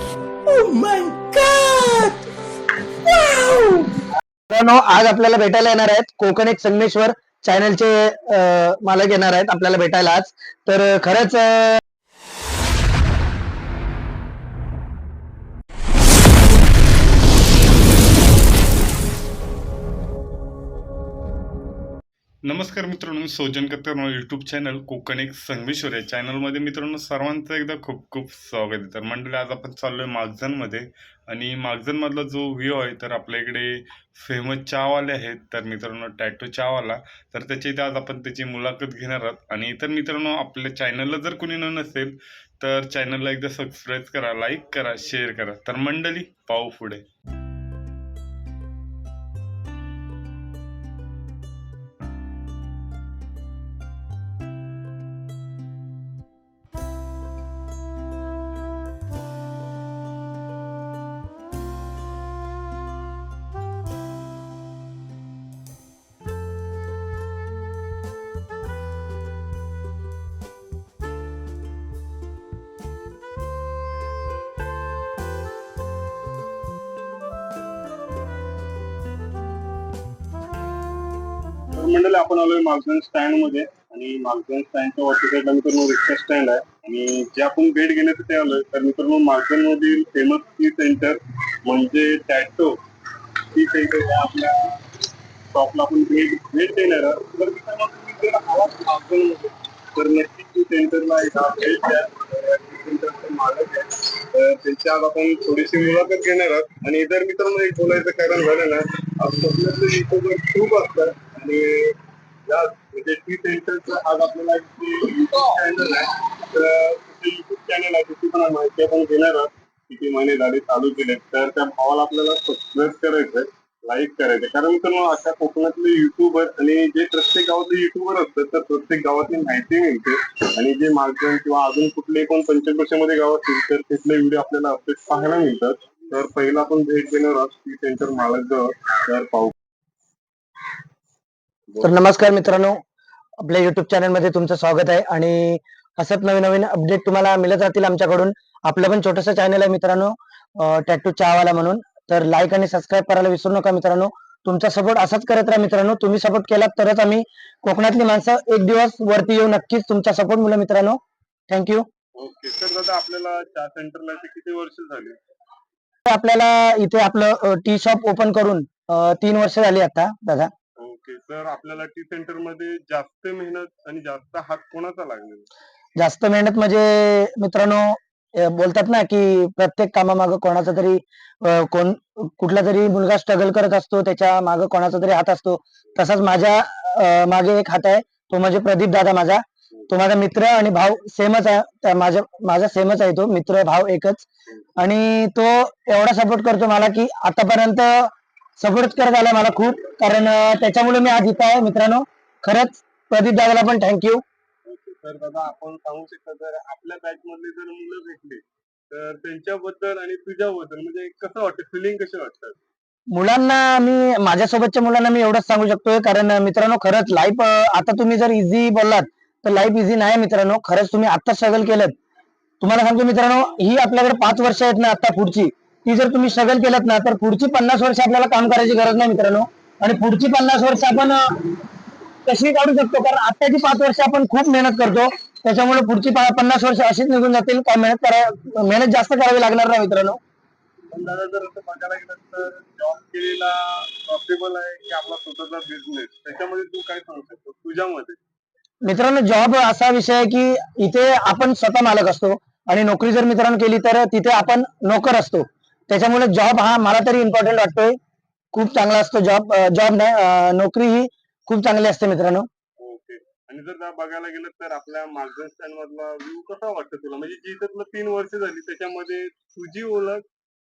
Oh मित्रांनो आज आपल्याला भेटायला येणार आहेत कोकण एक संगमेश्वर चॅनलचे अं, मालक येणार आहेत आपल्याला भेटायला आज. तर खरंच नमस्कार मित्रांनो मी सोजन कत्तर यूट्यूब चॅनल कोकण एक संगमेश्वर आहे चॅनलमध्ये मित्रांनो सर्वांचं एकदा खूप खूप स्वागत आहे. तर मंडळी आज आपण चाललो आहे मागजनमध्ये आणि मागजनमधला जो व्ह्यू आहे तर आपल्या इकडे फेमस चहावाले आहेत. तर मित्रांनो टॅटो चहावाला तर त्याच्या इथे आज आपण त्याची मुलाखत घेणार आहोत. आणि इतर मित्रांनो आपल्या चॅनलला जर कोणी न नसेल तर चॅनलला एकदा सबस्क्राईब करा लाईक करा शेअर करा. तर मंडळी पाहू पुढे. मंडळ आपण आलोय मागझन स्टँडमध्ये. आणि मागझन स्टँडच्या वरती साईडला मित्रांनो रिक्षा स्टँड आहे. आणि जे आपण भेट घेण्यासाठी आलोय तर मित्रांनो मागझन मधील फेमस टी सेंटर म्हणजे टॅटो टी सेंटर या आपल्या शॉपला आपण भेट भेट देणार आहोत. तर मित्रांनो तुम्ही जर आवाज मागझनमध्ये तर नक्की टी सेंटरला एक भेट द्या. सेंटरचे मालक आहे. तर त्यांची आज आपण थोडीशी मुलाखत घेणार आहोत. आणि इतर मित्रांनो एक बोलायचं कारण झालं ना आज खूप असतात आणि या म्हणजे टी सेंटरचं आज आपल्याला युट्यूब चॅनल आहे तर युट्यूब चॅनल आहे तिथे पण माहिती आपण घेणार आहोत. किती महिने झाले चालू केले तर त्या भावाला आपल्याला सबस्क्राईब करायचंय लाईक करायचं कारण मित्रांनो अशा कोकणातले युट्यूबर आणि जे प्रत्येक गावातले युट्यूबर असतात तर प्रत्येक गावातली माहिती मिळते. आणि जे मार्गदर्शन किंवा अजून कुठले कोण पंचक्रोशामध्ये गाव असतील तर तिथले व्हिडिओ आपल्याला अपडेट पाहायला मिळतात. तर पहिला आपण भेट देणार आहोत टी सेंटर मालक जवळ तर पाहू. तर नमस्कार मित्रांनो आपल्या युट्यूब चॅनलमध्ये तुमचं स्वागत आहे आणि असंच नवीन नवीन अपडेट तुम्हाला मिळत राहतील आमच्याकडून. आपलं पण छोटस चॅनल आहे मित्रांनो टॅटू चहावाला म्हणून. तर लाईक आणि सबस्क्राईब करायला विसरू नका मित्रांनो. तुमचा सपोर्ट असाच करत राहा मित्रांनो. तुम्ही सपोर्ट केलात तरच आम्ही कोकणातली माणसं एक दिवस वरती येऊ नक्कीच तुमचा सपोर्ट मुलं मित्रांनो. थँक्यू दादा आपल्याला चहा सेंटरला इथे किती वर्ष झाली? आपल्याला इथे आपलं टी शॉप ओपन करून तीन वर्ष झाली आता दादा. ओके तर आपल्याला टी सेंटरमध्ये जास्त मेहनत आणि जास्त हात कोणाचा लागलेला? जास्त मेहनत म्हणजे मित्रांनो बोलतात ना की प्रत्येक कामामागं कोणाचा तरी कोण कुठला तरी मुलगा स्ट्रगल करत असतो त्याच्या मागं कोणाचा तरी हात असतो. तसाच माझ्या मागे एक हात आहे तो म्हणजे प्रदीप दादा माझा. तो माझा मित्र आणि भाऊ सेमच आहे त्या माझ्या माझा सेमच आहे तो मित्र भाव एकच. आणि तो एवढा सपोर्ट करतो मला की आतापर्यंत सपोर्ट करत आला मला खूप. कारण त्याच्यामुळे मी आज इथं आहे मित्रांनो. खरंच प्रदीप दादाला पण थँक्यू तर दादा आपण सांगू शकता जर आपल्या बॅच मधले जर मुलं भेटले तर त्यांच्याबद्दल आणि तुझ्याबद्दल म्हणजे कसं वाटतं? फिलिंग कशी वाटतात? मुलांना मी माझ्यासोबतच्या मुलांना मी एवढंच सांगू शकतोय. कारण मित्रांनो खरंच लाईफ आता तुम्ही जर इझी बोललात तर लाईफ इझी नाही मित्रांनो. खरंच तुम्ही आता स्ट्रगल केलं तुम्हाला सांगतो मित्रांनो ही आपल्याकडे पाच वर्ष आहेत ना आता पुढची. ती जर तुम्ही स्ट्रगल केलं ना तर पुढची पन्नास वर्ष आपल्याला काम करायची गरज नाही मित्रांनो. आणि पुढची पन्नास वर्ष आपण कशी काढू शकतो कारण आताची पाच वर्ष आपण खूप मेहनत करतो त्याच्यामुळे पुढची पन्नास वर्ष अशीच निघून जातील. काय मेहनत करा मेहनत जास्त करावी लागणार नाही मित्रांनो. पण दादा जर असं बघायला गेलं तर जॉब केलेला प्रॉफिटेबल आहे की आपला स्वतःचा बिझनेस त्याच्यामध्ये तू काय सांगू शकतो? तुझ्यामध्ये. मित्रांनो जॉब असा विषय आहे की इथे आपण स्वतः मालक असतो. आणि नोकरी जर मित्रांनो केली तर तिथे आपण नोकर असतो. त्याच्यामुळे जॉब हा मला तरी इम्पॉर्टंट वाटतोय. खूप चांगला असतो जॉब जॉब नाही नोकरी ही खूप चांगली असते मित्रांनो. ओके. आणि जर बघायला गेलं तर आपल्या स्टँड मधला व्ह्यू कसा वाटतं तुला? म्हणजे जी तुला तीन वर्ष झाली त्याच्यामध्ये तुझी ओळख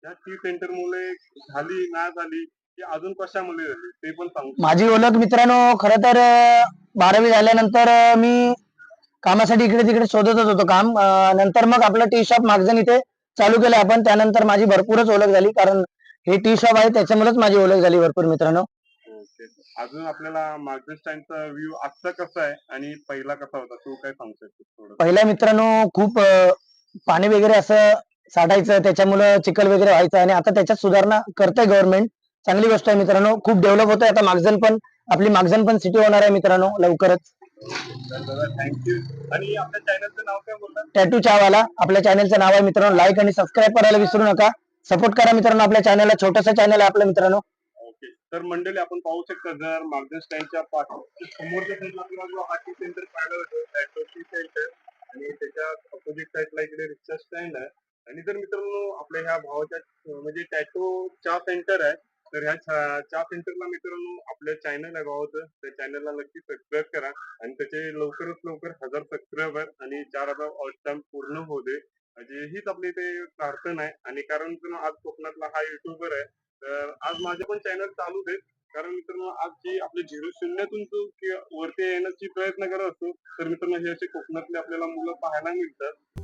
या टी सेंटर मुळे झाली ना झाली अजून कशामुळे झाली? ते पण सांगू माझी ओळख मित्रांनो खरं तर बारावी झाल्यानंतर मी कामासाठी इकडे तिकडे शोधतच होतो काम. नंतर मग आपलं टी शॉप मागजन इथे चालू केलं आपण. त्यानंतर माझी भरपूरच ओळख झाली कारण हे टी शॉप आहे त्याच्यामुळेच माझी ओळख झाली भरपूर मित्रांनो. ओके. अजून आपल्याला मार्गन स्टँडचा व्ह्यू आजचा कसा आहे आणि पहिला कसा होता? तू काय सांगू शकतो थोडं? पहिल्या मित्रांनो खूप अं, पाणी वगैरे असं साठायचं त्याच्यामुळं चिखल वगैरे व्हायचं आणि आता त्याच्यात सुधारणा करतंय गव्हर्नमेंट चांगली गोष्ट आहे मित्रांनो. खूप डेव्हलप होतंय आता मागजन पण. आपली मागजन पण सिटी होणार आहे मित्रांनो लवकरच. थँक्यू आणि आपल्या चॅनलचं नाव काय टॅटू चहावाला आपल्या चॅनलचं नाव आहे मित्रांनो लाईक आणि सबस्क्राईब करायला विसरू नका. सपोर्ट करा मित्रांनो आपल्या चॅनलला छोटंसं चॅनल आहे आपलं मित्रांनो. ओके तर मंडळी आपण पाहू शकता जर मार्गन स्टँडच्या पाठ समोरच्या साईडला आपल्याला जो हाती सेंटर पाहिलं होतं. टॅटोची सेंटर आणि त्याच्या अपोजिट साईडला इकडे रिक्षा स्टँड आहे. आणि जर मित्रांनो आपल्या ह्या भावाच्या म्हणजे टॅटो चा सेंटर आहे. तर ह्या चा सेंटरला मित्रांनो आपल्या चॅनल आहे भावाचं त्या चॅनलला नक्की सबस्क्राईब करा. आणि त्याचे लवकरच लवकर हजार सबस्क्रायबर आणि चार हजार ऑल पूर्ण होऊ दे. म्हणजे हीच आपली ते प्रार्थना आहे. आणि कारण मित्रांनो आज कोकणातला हा युट्यूबर आहे. तर आज माझे पण चॅनल चालू दे कारण मित्रांनो आज जी आपली झिरो शून्यातून जो वरती येण्याची प्रयत्न करत असतो तर मित्रांनो हे असे कोकणातले आपल्याला मुलं पाहायला मिळतात.